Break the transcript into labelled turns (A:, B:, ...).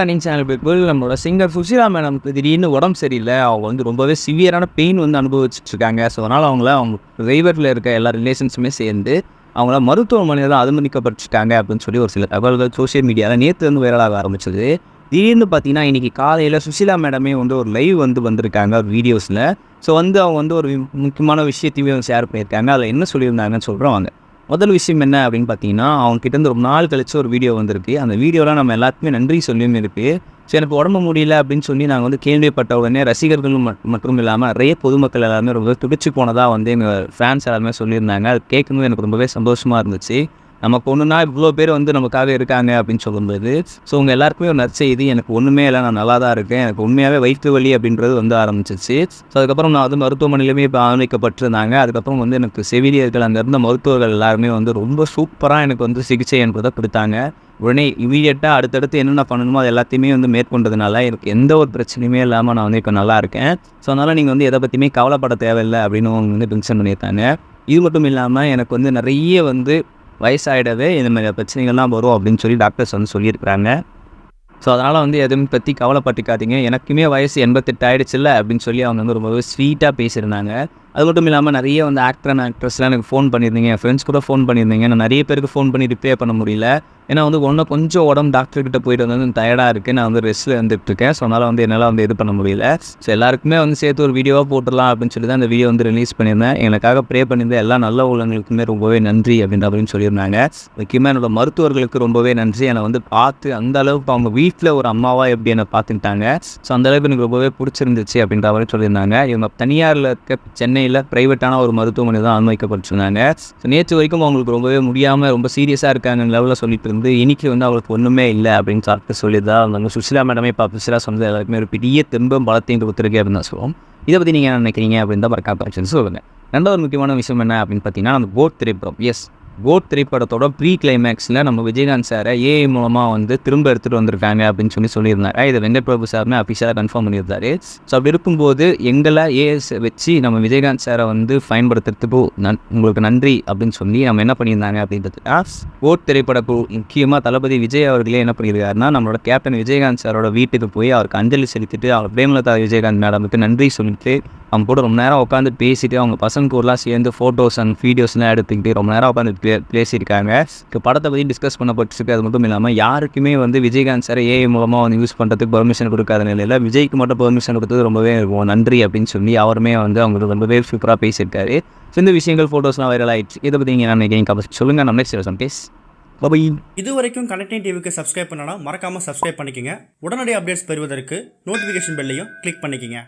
A: Running channel people நம்மளோட singer Sushila மேடம்க்கு திடீர்னு உடம்பு சரியில்லை. அவங்க வந்து ரொம்பவே சிவியரான பெயின் வந்து அனுபவிச்சுட்டு இருக்காங்க ஸோ அதனால் அவங்கள அவங்க ட்ரைவரில் இருக்க எல்லா ரிலேஷன்ஸுமே சேர்ந்து அவங்கள மருத்துவமனையில் தான் அனுமதிக்கப்பட்டிருக்காங்க அப்படின்னு சொல்லி ஒரு சில தகவல்கள் சோஷியல் மீடியாவில் நேற்று வந்து வைரலாக ஆரம்பிச்சது. திடீர்னு பார்த்தீங்கன்னா இன்றைக்கி காலையில் சுஷிலா மேடமே வந்து ஒரு லைவ் வந்து வந்திருக்காங்க ஒரு வீடியோஸில் ஸோ வந்து அவங்க வந்து ஒரு முக்கியமான விஷயத்தையுமே ஷேர் பண்ணியிருக்காங்க. அதில் என்ன சொல்லியிருந்தாங்கன்னு சொல்கிறோம் அவங்க முதல் விஷயம் என்ன அப்படின்னு பார்த்தீங்கன்னா அவங்க கிட்ட இருந்து ரொம்ப நாள் கழிச்சு ஒரு வீடியோ வந்திருக்கு. அந்த வீடியோவில் நம்ம எல்லாத்துக்குமே நன்றி சொல்லியும் இருக்குது ஸோ எனக்கு உடம்பு முடியல அப்படின்னு சொல்லி நாங்கள் வந்து கேள்விப்பட்ட உடனே ரசிகர்களும் மட்டும் இல்லாமல் நிறைய பொதுமக்கள் எல்லாருமே ரொம்ப துடிச்சு போனதாக வந்து எங்கள் ஃபேன்ஸ் எல்லாருமே சொல்லியிருந்தாங்க. அது கேட்கும்போது எனக்கு ரொம்பவே சந்தோஷமாக இருந்துச்சு. நமக்கு ஒன்றுனா இவ்வளோ பேர் வந்து நமக்காக இருக்காங்க அப்படின்னு சொல்லும்போது ஸோ உங்கள் எல்லாருக்குமே ஒரு நற்செய்தி எனக்கு ஒன்றுமே இல்லை நான் நல்லா தான் இருக்கேன் எனக்கு உண்மையாகவே வயிற்று வலி அப்படின்றது வந்து ஆரம்பிச்சிச்சு. ஸோ அதுக்கப்புறம் நான் வந்து மருத்துவமனையிலுமே இப்போ ஆரம்பிக்கப்பட்டிருந்தாங்க. அதுக்கப்புறம் வந்து எனக்கு செவிலியர்கள் அங்கே இருந்த மருத்துவர்கள் எல்லாருமே வந்து ரொம்ப சூப்பராக எனக்கு வந்து சிகிச்சை என்பதை கொடுத்தாங்க. உடனே இமீடியட்டாக அடுத்தடுத்து என்னென்ன பண்ணணுமோ அது எல்லாத்தையுமே வந்து மேற்கொண்டதுனால எனக்கு எந்த ஒரு பிரச்சனையுமே இல்லாமல் நான் வந்து இப்போ நல்லா இருக்கேன். ஸோ அதனால் நீங்கள் வந்து எதை பற்றியுமே கவலைப்பட தேவையில்லை அப்படின்னு அவங்க வந்து மென்ஷன் பண்ணியிருக்காங்க. இது மட்டும் இல்லாமல் எனக்கு வந்து நிறைய வந்து வயசாகிடவே இந்த மாதிரி பிரச்சனைகள்லாம் வரும் அப்படின்னு சொல்லி டாக்டர்ஸ் வந்து சொல்லியிருக்கிறாங்க. ஸோ அதனால் வந்து எதுவும் பற்றி கவலைப்பட்டுக்காதீங்க. எனக்குமே வயசு எண்பத்தெட்டு ஆயிடுச்சுல்ல அப்படின்னு சொல்லி அவங்க வந்து ரொம்பவே ஸ்வீட்டாக பேசியிருந்தாங்க. அது மட்டும் இல்லாமல் நிறைய வந்து ஆக்டர் அண்ட் ஆக்ட்ரஸ்லாம் எனக்கு ஃபோன் பண்ணியிருந்தீங்க. என் ஃப்ரெண்ட்ஸ் கூட ஃபோன் பண்ணியிருந்தீங்க. நான் நிறைய பேருக்கு ஃபோன் பண்ணி ரிப்ளை பண்ண முடியல. ஏன்னா வந்து ஒன்றும் கொஞ்சம் உடம்பு டாக்டர்கிட்ட போயிட்டு வந்து டயர்டாக இருக்குது நான் வந்து ரெஸ்ட்டில் இருந்துகிட்ருக்கேன் ஸோ அதனால் வந்து என்னால் வந்து இது பண்ண முடியல. ஸோ எல்லாருக்குமே வந்து சேர்த்து ஒரு வீடியோவாக போட்டுடலாம் அப்படின்னு சொல்லி தான் அந்த வீடியோ வந்து ரிலீஸ் பண்ணியிருந்தேன். எனக்காக ப்ரே பண்ணியிருந்த எல்லா நல்ல உள்ளங்களுக்குமே ரொம்பவே நன்றி அப்படின்ற அப்படின்னு சொல்லியிருந்தாங்க. முக்கியமாக என்னோட மருத்துவர்களுக்கு ரொம்பவே நன்றி. என்னை வந்து பார்த்து அந்த அளவுக்கு அவங்க வீட்டில் ஒரு அம்மாவாக எப்படி என்னை பார்த்துட்டாங்க ஸோ அந்தளவுக்கு எனக்கு ரொம்பவே பிடிச்சிருந்துச்சு அப்படின்ற மாதிரி சொல்லியிருந்தாங்க. இவங்க தனியாரில் இருக்க சென்னையில் ப்ரைவேட்டான ஒரு மருத்துவமனை தான் அனுமதிக்கப்பட்டிருந்தாங்க. ஸோ நேற்று வரைக்கும் அவங்களுக்கு ரொம்பவே முடியாமல் ரொம்ப சீரியஸாக இருக்காங்க லெவலில் சொல்லிட்டு வந்து இன்னைக்கு வந்து அவங்களுக்கு ஒன்றுமே இல்லை அப்படின்னு சாப்பிட்டு சொல்லி தான் அவங்க சுஷிலா மேடமே இப்போ அபிஷியலாக சொன்னது எல்லாருக்குமே ஒரு பெரிய தெம்பும் பலத்தையும் கொடுத்துருக்கே அப்படின்னு தான் சொல்லுவோம். இதை பற்றி நீங்கள் என்ன நினைக்கிறீங்க அப்படின்னு தான் மறக்காம சொல்லுங்கள் ரெண்டாவது முக்கியமான விஷயம் என்ன அப்படின்னு பார்த்தீங்கன்னா அந்த போட் திரைப்படம் எஸ் கோட் திரைப்படத்தோட ப்ரீ கிளைமேக்ஸில் நம்ம விஜயகாந்த் சாரை ஏஐ மூலமாக வந்து திரும்ப எடுத்துகிட்டு வந்திருக்காங்க அப்படின்னு சொல்லி சொல்லியிருந்தாரு. இதை வெங்கட் பிரபு சாருமே அஃபிஷியலாக கன்ஃபார்ம் பண்ணியிருந்தாரு. ஸோ அப்படி இருக்கும்போது எங்களை ஏஎஸ் வச்சு நம்ம விஜயகாந்த் சாரை வந்து பயன்படுத்துறதுக்கு நன் உங்களுக்கு நன்றி அப்படின்னு சொல்லி நம்ம என்ன பண்ணியிருந்தாங்க அப்படின்றதுனா கோட் திரைப்பட முக்கியமாக தளபதி விஜய் அவர்களே என்ன பண்ணியிருக்காருன்னா நம்மளோட கேப்டன் விஜயகாந்த் சாரோட வீட்டுக்கு போய் அவருக்கு அஞ்சலி செலுத்திட்டு அவர் பிரேமலதா விஜயகாந்த் மேடமுக்கு நன்றி சொல்லிட்டு அவங்க கூட ரொம்ப நேரம் உட்காந்து பேசிட்டு அவங்க பசங்க கூடலாம் சேர்ந்து ஃபோட்டோஸ் அண்ட் வீடியோஸ்லாம் எடுத்துக்கிட்டு ரொம்ப நேரம் உட்காந்து பே பேசியிருக்காங்க. இப்போ படத்தை பற்றி டிஸ்கஸ் பண்ணப்பட்டிருக்கு. அது மட்டும் இல்லாமல் யாருக்குமே வந்து விஜயகாந்த் சார் ஏஐ மூலமாக வந்து யூஸ் பண்ணுறதுக்கு பெர்மிஷன் கொடுக்காத நிலையில் விஜய்க்கு மட்டும் பெர்மிஷன் கொடுத்தது ரொம்பவே இருக்கும் நன்றி அப்படின்னு சொல்லி அவருமே வந்து அவங்களுக்கு ரொம்பவே சூப்பராக பேசியிருக்காரு. ஸோ இந்த விஷயங்கள் ஃபோட்டோஸ்லாம் வைரல் ஆயிடுச்சு. இதை பற்றி நீங்கள் நினைக்கிறீங்க? கமெண்ட் சொல்லுங்கள் நம்ம நெக்ஸ்ட் சம் கேஸ் பை
B: இது வரைக்கும் கனெக்டிங் டிவிக்கு சப்ஸ்கிரைப் பண்ணனா மறக்காமல் சப்ஸ்கிரைப் பண்ணிக்கங்க. உடனடி அப்டேட்ஸ் பெறுவதற்கு நோட்டிஃபிகேஷன் பெல்லையும் கிளிக் பண்ணிக்கங்க.